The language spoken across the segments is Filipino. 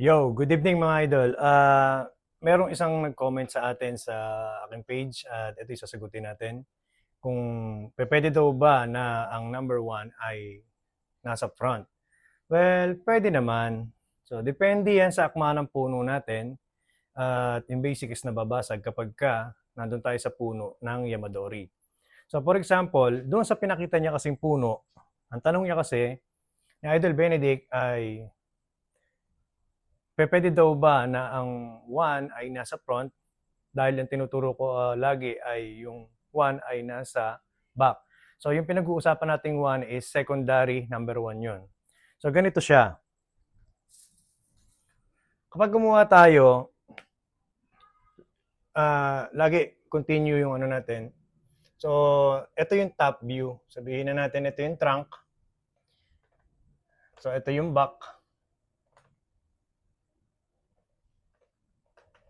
Yo, good evening mga idol. Ah, merong isang nag-comment sa atin sa aking page at ito yung sasagutin natin. Kung pwede daw ba na ang number one ay nasa front? Well, pwede naman. So, depende yan sa akma ng puno natin. At yung basic is nababasag kapag ka nandun tayo sa puno ng Yamadori. So, for example, doon sa pinakita niya kasing puno, ang tanong niya kasi, ni Idol Benedict ay Pwede daw ba na ang 1 ay nasa front dahil ang tinuturo ko ah, lagi ay yung 1 ay nasa back. So yung pinag-uusapan nating 1 is secondary number 1 yun. So ganito siya. Kapag gumawa tayo, ah, lagi continue yung ano natin. So ito yung top view. Sabihin na natin ito yung trunk. So ito yung back.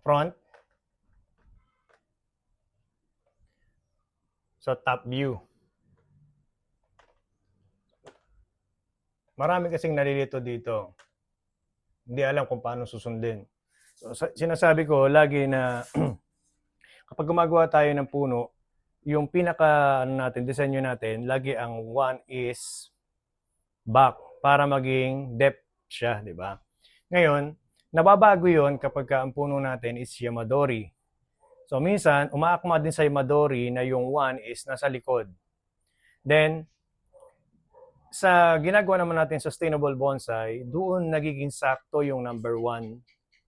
Front. So, top view. Marami kasing nalilito dito. Hindi alam kung paano susundin. So, sa- sinasabi ko lagi na kapag gumagawa tayo ng puno, yung pinaka ano natin, disenyo natin, lagi ang one is back para maging depth siya, di ba? Ngayon, nababago yon kapag ka ang puno natin is Yamadori. So minsan, umaakma din sa Yamadori na yung 1 is nasa likod. Then, sa ginagawa naman natin sustainable bonsai, doon nagiging sakto yung number 1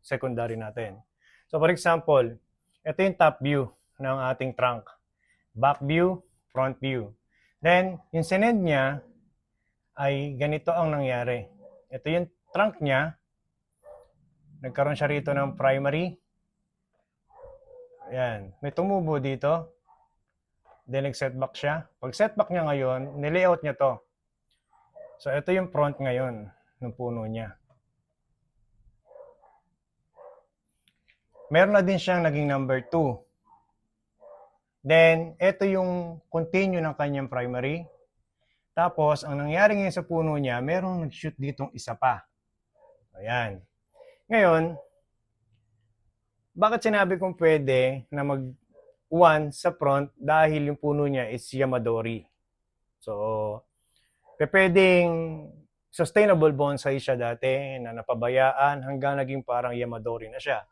secondary natin. So for example, ito yung top view ng ating trunk. Back view, front view. Then, yung sinend niya ay ganito ang nangyari. Ito yung trunk niya, nagkaroon siya rito ng primary. Ayan. May tumubo dito. Then nag-setback siya. Pag setback niya ngayon, nilayout niya to. So ito yung front ngayon ng puno niya. Meron na din siyang naging number 2. Then, ito yung continue ng kanyang primary. Tapos, ang nangyari ngayon sa puno niya, merong nag-shoot ditong isa pa. Ayan. Ngayon, bakit sinabi kong pwede na mag one sa front dahil yung puno niya is Yamadori. So, pwedeng sustainable bonsai siya dati na napabayaan hanggang naging parang Yamadori na siya.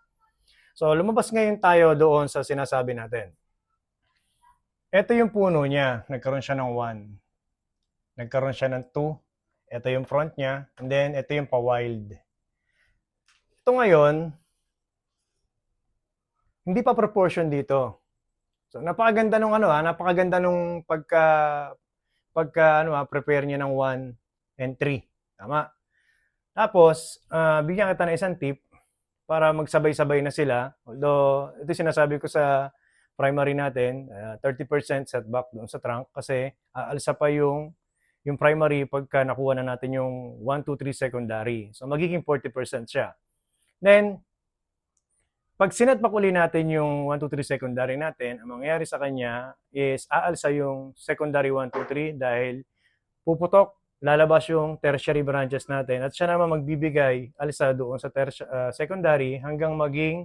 So, lumabas ngayon tayo doon sa sinasabi natin. Ito yung puno niya. Nagkaroon siya ng 1. Nagkaroon siya ng 2. Ito yung front niya. And then, ito yung pa-wild. Ito ngayon, hindi pa proportion dito. So napakaganda nung ano ha, napakaganda nung pagka pagka ano ha, prepare niya ng 1 and 3. Tama. Tapos, ah, bigyan kita ng isang tip para magsabay-sabay na sila. Although ito sinasabi ko sa primary natin, ah, 30% setback doon sa trunk kasi aalsa pa yung yung primary pagka nakuha na natin yung 1, 2, 3 secondary. So magiging 40% siya. Then, pag sinetback uli natin yung 1, 2, 3 secondary natin, ang mangyayari sa kanya is aalsa yung secondary 1, 2, 3 dahil puputok, lalabas yung tertiary branches natin at siya naman magbibigay alsa doon sa terti- ah, secondary hanggang maging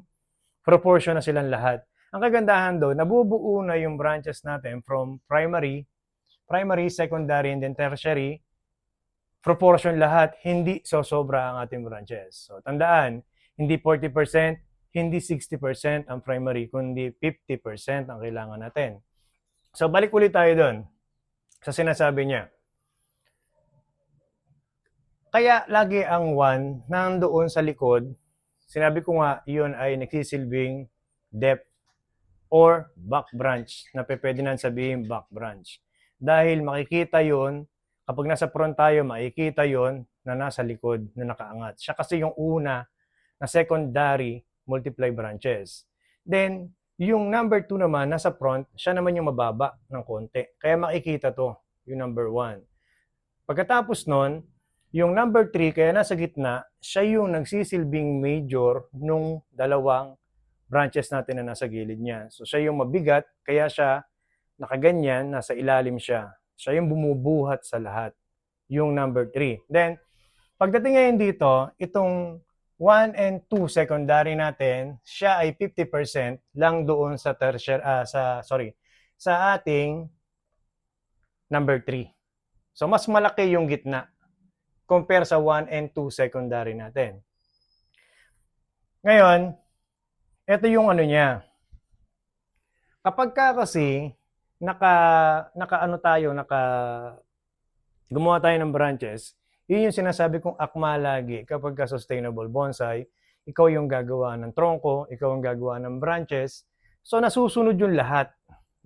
proportion na silang lahat. Ang kagandahan doon, nabubuo na yung branches natin from primary, primary, secondary, and then tertiary, proportion lahat, hindi sosobra ang ating branches. So, tandaan, hindi 40%, hindi 60% ang primary, kundi 50% ang kailangan natin. So, balik ulit tayo doon sa sinasabi niya. Kaya lagi ang 1 nandoon sa likod, sinabi ko nga, yun ay nagsisilbing depth or back branch na pwede nang sabihin back branch. Dahil makikita yon kapag nasa front tayo, makikita yon na nasa likod na nakaangat. Siya kasi yung una na secondary multiply branches. Then, yung number 2 naman, nasa front, siya naman yung mababa ng konti. Kaya makikita to, yung number 1. Pagkatapos nun, yung number 3, kaya nasa gitna, siya yung nagsisilbing major nung dalawang branches natin na nasa gilid niya. So, siya yung mabigat, kaya siya nakaganyan, nasa ilalim siya. Siya yung bumubuhat sa lahat, yung number 3. Then, pagdating ngayon dito, itong 1 and 2 secondary natin, siya ay 50% lang doon sa tertiary ah, sa sorry, sa ating number 3. So mas malaki yung gitna compare sa 1 and 2 secondary natin. Ngayon, ito yung ano niya. Kapag ka kasi naka naka ano tayo, naka gumawa tayo ng branches, yun yung sinasabi kong akma lagi kapag ka sustainable bonsai, ikaw yung gagawa ng tronko, ikaw ang gagawa ng branches. So nasusunod yung lahat,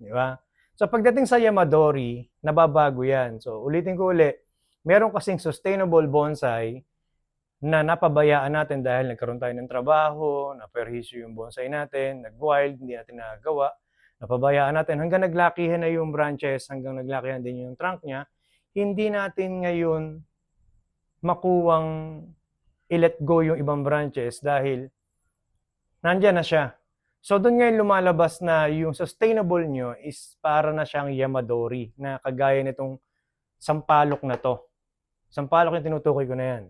di ba? So pagdating sa Yamadori, nababago yan. So ulitin ko uli, meron kasing sustainable bonsai na napabayaan natin dahil nagkaroon tayo ng trabaho, naperhisyo yung bonsai natin, nag-wild, hindi natin nagawa, napabayaan natin hanggang naglakihan na yung branches, hanggang naglakihan din yung trunk niya, hindi natin ngayon makuwang i-let go yung ibang branches dahil nandyan na siya. So doon ngayon lumalabas na yung sustainable nyo is para na siyang Yamadori na kagaya nitong sampalok na to. Sampalok yung tinutukoy ko na yan.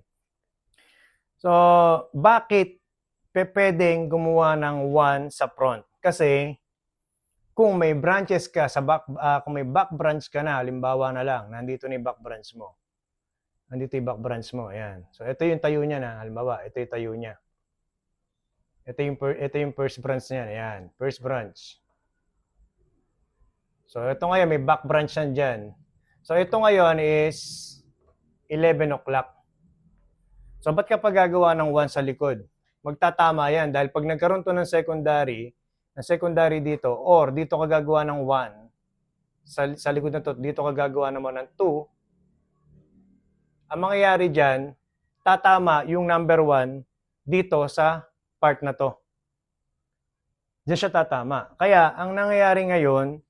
So, bakit pe pwedeng gumawa ng one sa front? Kasi kung may branches ka sa back ah, kung may back branch ka na, halimbawa na lang, nandito na yung back branch mo. Nandito yung back branch mo, ayan. So ito yung tayo niya na, halimbawa, ito yung tayo niya. Ito yung per, ito yung first branch niya, ayan, first branch. So ito ngayon may back branch yan diyan. So ito ngayon is 11 o'clock. So ba't ka pa gagawa ng 1 sa likod? Magtatama yan dahil pag nagkaroon to ng secondary, ng secondary dito, or dito ka gagawa ng 1, sa, sa likod na to, dito ka gagawa naman ng 2, ang mangyayari dyan, tatama yung number 1 dito sa part na to. Diyan siya tatama. Kaya, ang nangyayari ngayon,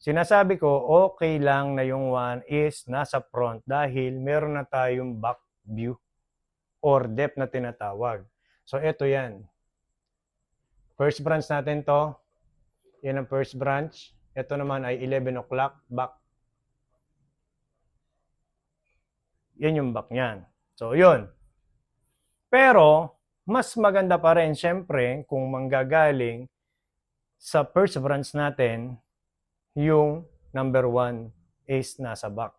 sinasabi ko, okay lang na yung 1 is nasa front dahil meron na tayong back view or depth na tinatawag. So, ito yan. First branch natin to. Yan ang first branch. Ito naman ay 11 o'clock back. Yan yung back niyan. So, yun. Pero, mas maganda pa rin, syempre, kung manggagaling sa first branch natin, yung number one is nasa back.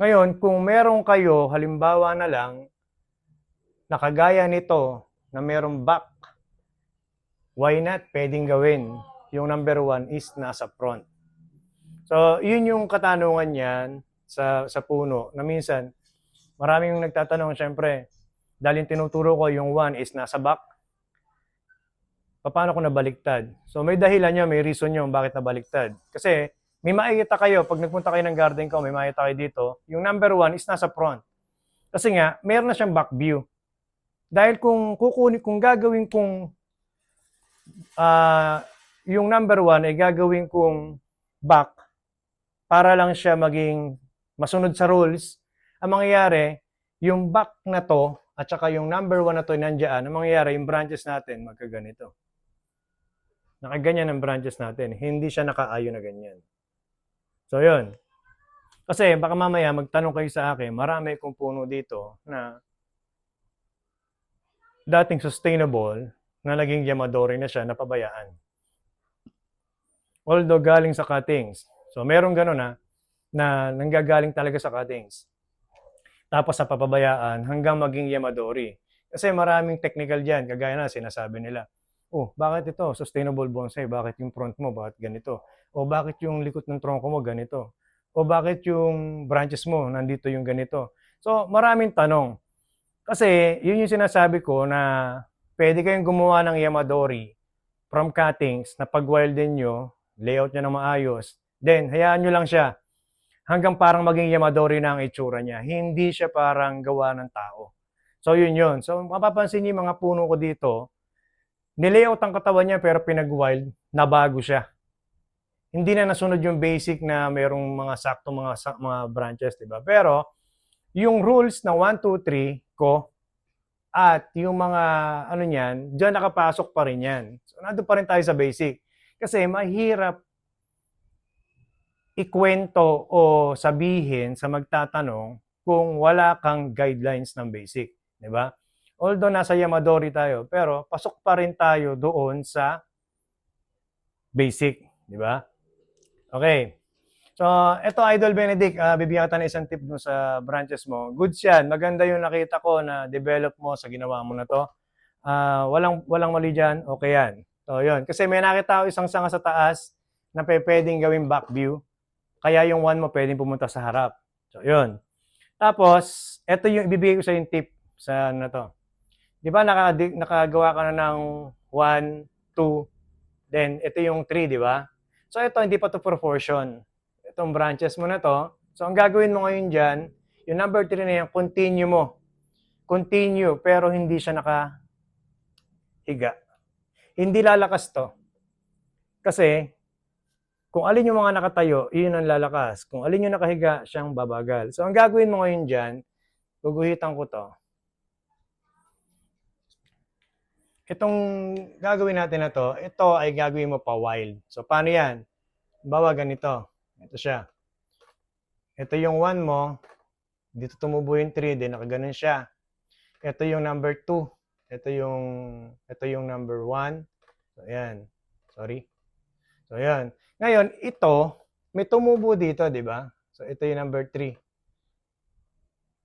Ngayon, kung meron kayo, halimbawa na lang, nakagaya nito na merong back, why not pwedeng gawin yung number one is nasa front. So, yun yung katanungan niyan sa, sa puno na minsan, maraming nagtatanong, syempre, dahil yung tinuturo ko yung one is nasa back, paano ko nabaliktad? So, may dahilan niya, may reason niyo bakit nabaliktad. Kasi, may makikita kayo, pag nagpunta kayo ng garden ko, may makikita kayo dito, yung number one is nasa front. Kasi nga, meron na siyang back view. Dahil kung kukunin, kung gagawin kong ah yung number one ay gagawin kong back para lang siya maging masunod sa rules, ang mangyayari, yung back na to at saka yung number one na to nandiyan, ang mangyayari, yung branches natin magkaganito. Nakaganyan ang branches natin. Hindi siya nakaayo na ganyan. So, yun. Kasi baka mamaya magtanong kayo sa akin, marami kong puno dito na dating sustainable na naging Yamadori na siya, napabayaan. Although galing sa cuttings. So, meron gano'n na, na nanggagaling talaga sa cuttings. Tapos sa papabayaan hanggang maging Yamadori. Kasi maraming technical dyan, kagaya na sinasabi nila. Oh, bakit ito? Sustainable bonsai. Bakit yung front mo? Bakit ganito? O bakit yung likod ng tronco mo ganito? O bakit yung branches mo nandito yung ganito? So, maraming tanong. Kasi, yun yung sinasabi ko na pwede kayong gumawa ng Yamadori from cuttings na pag-wilden nyo, layout nyo na maayos, then hayaan nyo lang siya hanggang parang maging Yamadori na ang itsura niya. Hindi siya parang gawa ng tao. So yun yun. So mapapansin niyo mga puno ko dito, nilayout ang katawan niya pero pinag-wild, nabago siya. Hindi na nasunod yung basic na mayroong mga sakto mga mga branches, 'di ba? Pero yung rules na 1 2 3 ko at yung mga ano niyan, diyan nakapasok pa rin 'yan. So nandun pa rin tayo sa basic. Kasi mahirap ikwento o sabihin sa magtatanong kung wala kang guidelines ng basic, 'di ba? Although nasa Yamadori tayo, pero pasok pa rin tayo doon sa basic, di ba? Okay. So, eto Idol Benedict, ah, bibigyan kita ng isang tip dun sa branches mo. Good yan. Maganda yung nakita ko na develop mo sa ginawa mo na to. Ah, walang walang mali diyan. Okay yan. So, yun. Kasi may nakita ako isang sanga sa taas na pwedeng gawing back view. Kaya yung one mo pwedeng pumunta sa harap. So, yun. Tapos, eto yung ibibigay ko sa yung tip sa ano to. Di ba naka, nakagawa ka na ng 1, 2, then ito yung 3, di ba? So ito hindi pa to proportion. Itong branches mo na to. So ang gagawin mo ngayon dyan, yung number 3 na yan, continue mo. Continue, pero hindi siya nakahiga. Hindi lalakas to. Kasi, kung alin yung mga nakatayo, yun ang lalakas. Kung alin yung nakahiga, siyang babagal. So ang gagawin mo ngayon dyan, guguhitan ko to. Itong gagawin natin na to, ito ay gagawin mo pa wild. So, paano yan? Bawa ganito. Ito siya. Ito yung 1 mo. Dito tumubo yung 3, din nakaganon siya. Ito yung number 2. Ito yung ito yung number 1. So, ayan. Sorry. So, ayan. Ngayon, ito, may tumubo dito, di ba? So, ito yung number 3.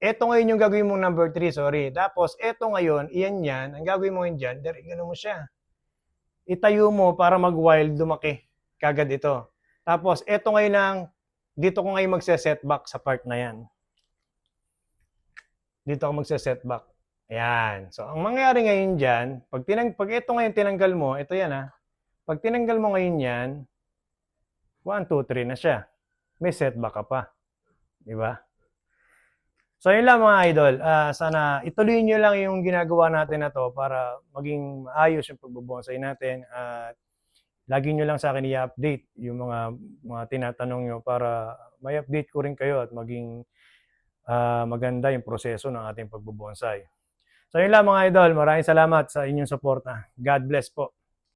Ito ngayon yung gagawin mong number 3, sorry. Tapos, ito ngayon, iyan yan, ang gagawin mo yun dyan, gano'n mo siya. Itayo mo para mag-wild lumaki. Kagad ito. Tapos, ito ngayon ang, dito ko ngayon magse-setback sa part na yan. Dito ako magse-setback. Ayan. So, ang mangyayari ngayon dyan, pag, tinang, pag ito ngayon tinanggal mo, ito yan ha. Pag tinanggal mo ngayon yan, 1, 2, 3 na siya. May setback ka pa. Di ba? So yun lang mga idol, Ah, sana ituloy nyo lang yung ginagawa natin na to para maging maayos yung pagbubonsay natin at lagi nyo lang sa akin i-update yung mga mga tinatanong nyo para may update ko rin kayo at maging ah, maganda yung proseso ng ating pagbubonsay. So yun lang mga idol, maraming salamat sa inyong suporta. God bless po.